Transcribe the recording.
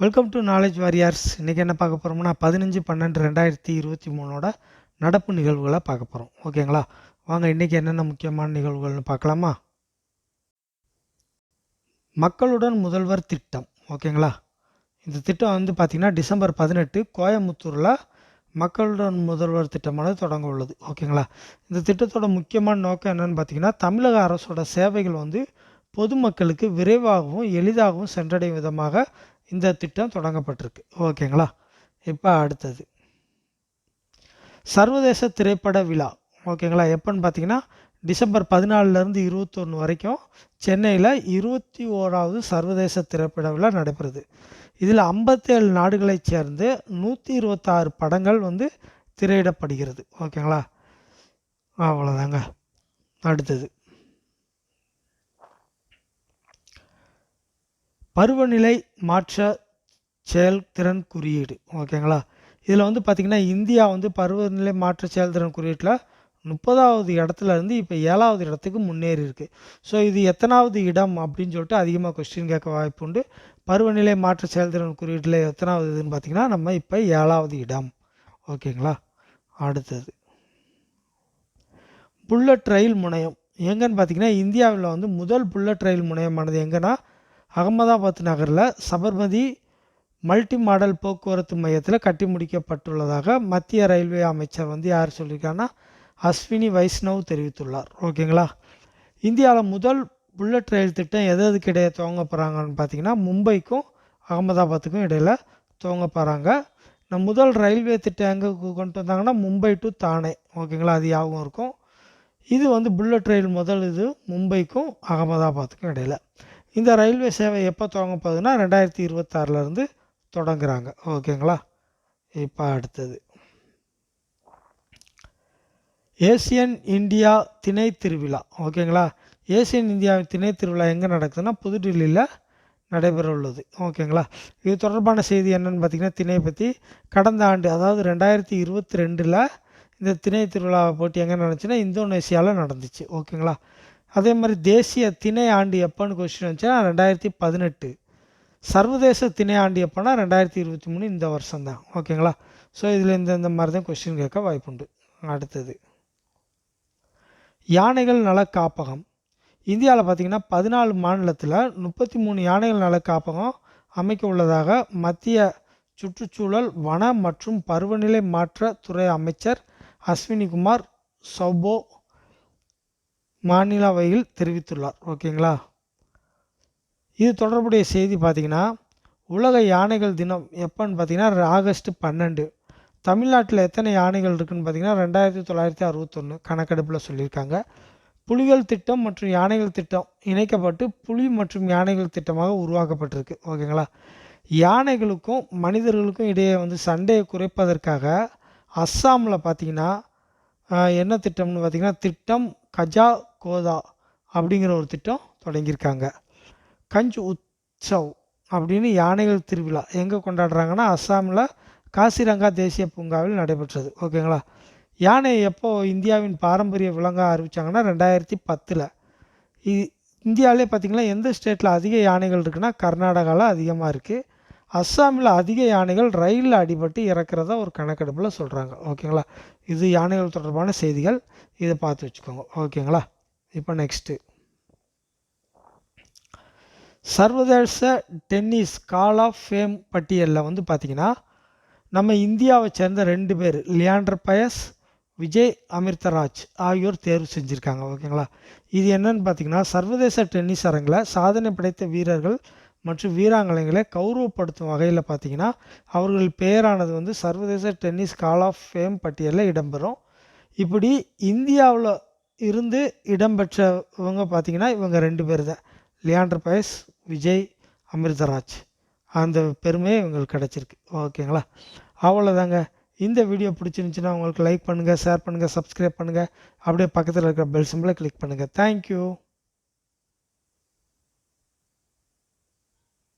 Welcome to knowledge warriors இன்றைக்கி என்ன பார்க்க போகிறோம்னா பதினஞ்சு பன்னெண்டு ரெண்டாயிரத்தி இருபத்தி மூணோட நடப்பு நிகழ்வுகளை பார்க்க போகிறோம் ஓகேங்களா வாங்க இன்றைக்கி என்னென்ன முக்கியமான நிகழ்வுகள்னு பார்க்கலாமா? மக்களுடன் முதல்வர் திட்டம். ஓகேங்களா இந்த திட்டம் வந்து பார்த்திங்கன்னா டிசம்பர் பதினெட்டு கோயம்புத்தூரில் மக்களுடன் முதல்வர் திட்டமானது தொடங்க உள்ளது. ஓகேங்களா இந்த திட்டத்தோட முக்கியமான நோக்கம் என்னென்னு பார்த்திங்கன்னா தமிழக அரசோட சேவைகள் வந்து பொதுமக்களுக்கு விரைவாகவும் எளிதாகவும் சென்றடையும் விதமாக இந்த திட்டம் தொடங்கப்பட்டிருக்கு. ஓகேங்களா? இப்போ அடுத்தது. சர்வதேச திரைப்பட விழா. ஓகேங்களா? எப்போன்னு பார்த்தீங்கன்னா டிசம்பர் பதினாலுலேருந்து இருபத்தொன்று வரைக்கும் சென்னையில் இருபத்தி ஓராவது சர்வதேச திரைப்பட விழா நடைபெறுது. இதில் ஐம்பத்தேழு நாடுகளைச் சேர்ந்து நூற்றி இருபத்தாறு படங்கள் வந்து திரையிடப்படுகிறது. ஓகேங்களா? அவ்வளோதாங்க அடுத்தது. பருவநிலை மாற்ற செயல்திறன் குறியீடு. ஓகேங்களா? இதில் வந்து பார்த்திங்கன்னா இந்தியா வந்து பருவநிலை மாற்ற செயல்திறன் குறியீட்டில் முப்பதாவது இடத்துல இருந்து இப்போ ஏழாவது இடத்துக்கு முன்னேறி இருக்கு. ஸோ இது எத்தனாவது இடம் அப்படின்னு சொல்லிட்டு அதிகமாக கொஸ்டின் கேட்க வாய்ப்பு உண்டு. பருவநிலை மாற்ற செயல்திறன் குறியீட்டில் எத்தனாவது இதுன்னு பார்த்தீங்கன்னா நம்ம இப்போ ஏழாவது இடம். ஓகேங்களா? அடுத்தது. புல்லட் ரயில் முனையம். எங்கன்னு பார்த்தீங்கன்னா இந்தியாவில் வந்து முதல் புல்லட் ரயில் முனையமானது எங்கன்னா அகமதாபாத் நகரில் சபர்மதி மல்டி மாடல் போக்குவரத்து மையத்தில் கட்டி முடிக்கப்பட்டுள்ளதாக மத்திய ரயில்வே அமைச்சர் வந்து யார் சொல்லியிருக்காங்கன்னா அஸ்வினி வைஷ்ணவ் தெரிவித்துள்ளார். ஓகேங்களா? இந்தியாவில் முதல் புல்லட் ரயில் திட்டம் எது எதுக்கு இடையே துவங்க போகிறாங்கன்னு பார்த்தீங்கன்னா மும்பைக்கும் அகமதாபாத்துக்கும் இடையில் துவங்க போகிறாங்க நம்ம முதல் ரயில்வே திட்டம் எங்கே கொண்டு வந்தாங்கன்னா மும்பை டு தானே. ஓகேங்களா? அது யாவும் இருக்கும். இது வந்து புல்லட் ரயில் முதல் இது மும்பைக்கும் அகமதாபாத்துக்கும் இடையில். இந்த ரயில்வே சேவை எப்போ துவங்க போகுதுன்னா ரெண்டாயிரத்தி இருபத்தாறுலேருந்து தொடங்குறாங்க. ஓகேங்களா? இப்போ அடுத்தது. ஏசியன் இந்தியா திணை திருவிழா. ஓகேங்களா? ஏசியன் இந்தியா திணை திருவிழா எங்கே நடக்குதுன்னா புதுடில்லியில் நடைபெற உள்ளது ஓகேங்களா? இது தொடர்பான செய்தி என்னென்னு பார்த்தீங்கன்னா திணையை பற்றி கடந்த ஆண்டு அதாவது ரெண்டாயிரத்தி இருபத்தி ரெண்டில் இந்த திணை திருவிழாவை போட்டி எங்கே நடந்துச்சுன்னா இந்தோனேசியாவில் நடந்துச்சு. ஓகேங்களா? அதே மாதிரி தேசிய திணை ஆண்டு எப்போன்னு கொஸ்டின் வந்துச்சுன்னா ரெண்டாயிரத்தி பதினெட்டு. சர்வதேச திணை ஆண்டு எப்போனா ரெண்டாயிரத்தி இருபத்தி மூணு இந்த வருஷம் தான் ஓகேங்களா? ஸோ இதில் இந்த இந்த மாதிரி தான் கொஸ்டின் கேட்க வாய்ப்புண்டு. அடுத்தது. யானைகள் நல காப்பகம். இந்தியாவில் பார்த்திங்கன்னா பதினாலு மாநிலத்தில் முப்பத்தி மூணு யானைகள் நல காப்பகம் அமைக்க உள்ளதாக மத்திய சுற்றுச்சூழல் வன மற்றும் பருவநிலை மாற்ற துறை அமைச்சர் அஸ்வினிகுமார் சௌபோ மாநிலவையில் தெரிவித்துள்ளார். ஓகேங்களா? இது தொடர்புடைய செய்தி பார்த்திங்கன்னா உலக யானைகள் தினம் எப்போன்னு பார்த்தீங்கன்னா ஆகஸ்ட் பன்னெண்டு. தமிழ்நாட்டில் எத்தனை யானைகள் இருக்குதுன்னு பார்த்தீங்கன்னா ரெண்டாயிரத்தி தொள்ளாயிரத்தி அறுபத்தொன்று கணக்கெடுப்பில் சொல்லியிருக்காங்க. புலிகள் திட்டம் மற்றும் யானைகள் திட்டம் இணைக்கப்பட்டு புலி மற்றும் யானைகள் திட்டமாக உருவாக்கப்பட்டிருக்கு. ஓகேங்களா? யானைகளுக்கும் மனிதர்களுக்கும் இடையே வந்து சண்டையை குறைப்பதற்காக அஸ்ஸாமில் பார்த்திங்கன்னா என்ன திட்டம்னு பார்த்திங்கன்னா திட்டம் கஜா கோதா அப்படிங்கிற ஒரு திட்டம் தொடங்கியிருக்காங்க. கஞ்ச் உற்சவ் அப்படின்னு யானைகள் திருவிழா எங்கே கொண்டாடுறாங்கன்னா அஸ்ஸாமில் காசிரங்கா தேசிய பூங்காவில் நடைபெற்றது. ஓகேங்களா? யானை எப்போ இந்தியாவின் பாரம்பரிய விலங்காக அறிவித்தாங்கன்னா ரெண்டாயிரத்தி பத்தில். இது இந்தியாவிலே பார்த்திங்கன்னா எந்த ஸ்டேட்டில் அதிக யானைகள் இருக்குன்னா கர்நாடகாவில் அதிகமாக இருக்குது அஸ்ஸாமில் அதிக யானைகள் ரயிலில் அடிபட்டு இறக்குறதா ஒரு கணக்கெடுப்பில் சொல்கிறாங்க ஓகேங்களா? இது யானைகள் தொடர்பான செய்திகள். இதை பார்த்து வச்சுக்கோங்க. ஓகேங்களா? இப்போ நெக்ஸ்ட்டு சர்வதேச டென்னிஸ் கால் ஆஃப் ஃபேம் பட்டியலில் வந்து பார்த்திங்கன்னா நம்ம இந்தியாவை சேர்ந்த ரெண்டு பேர் லியாண்டர் பயஸ் விஜய் அமிர்தராஜ் ஆகியோர் தேர்வு செஞ்சுருக்காங்க ஓகேங்களா? இது என்னன்னு பார்த்தீங்கன்னா சர்வதேச டென்னிஸ் அரங்கில் சாதனை படைத்த வீரர்கள் மற்றும் வீராங்கனைகளை கௌரவப்படுத்தும் வகையில் பார்த்தீங்கன்னா அவர்கள் பெயரானது வந்து சர்வதேச டென்னிஸ் கால் ஆஃப் ஃபேம் பட்டியலில் இடம்பெறும். இப்படி இந்தியாவில் இருந்து இடம்பெற்றவங்க பார்த்திங்கன்னா இவங்க ரெண்டு பேர் தான். லியாண்டர் பயஸ் விஜய் அமிர்தராஜ். அந்த பெருமையே இவங்களுக்கு கிடச்சிருக்கு. ஓகேங்களா? அவ்வளோதாங்க இந்த வீடியோ பிடிச்சிருந்துச்சின்னா உங்களுக்கு லைக் பண்ணுங்கள் ஷேர் பண்ணுங்கள் சப்ஸ்கிரைப் பண்ணுங்கள் அப்படியே பக்கத்தில் இருக்கிற பெல் சிம்பிளை கிளிக் பண்ணுங்கள் தேங்க்யூ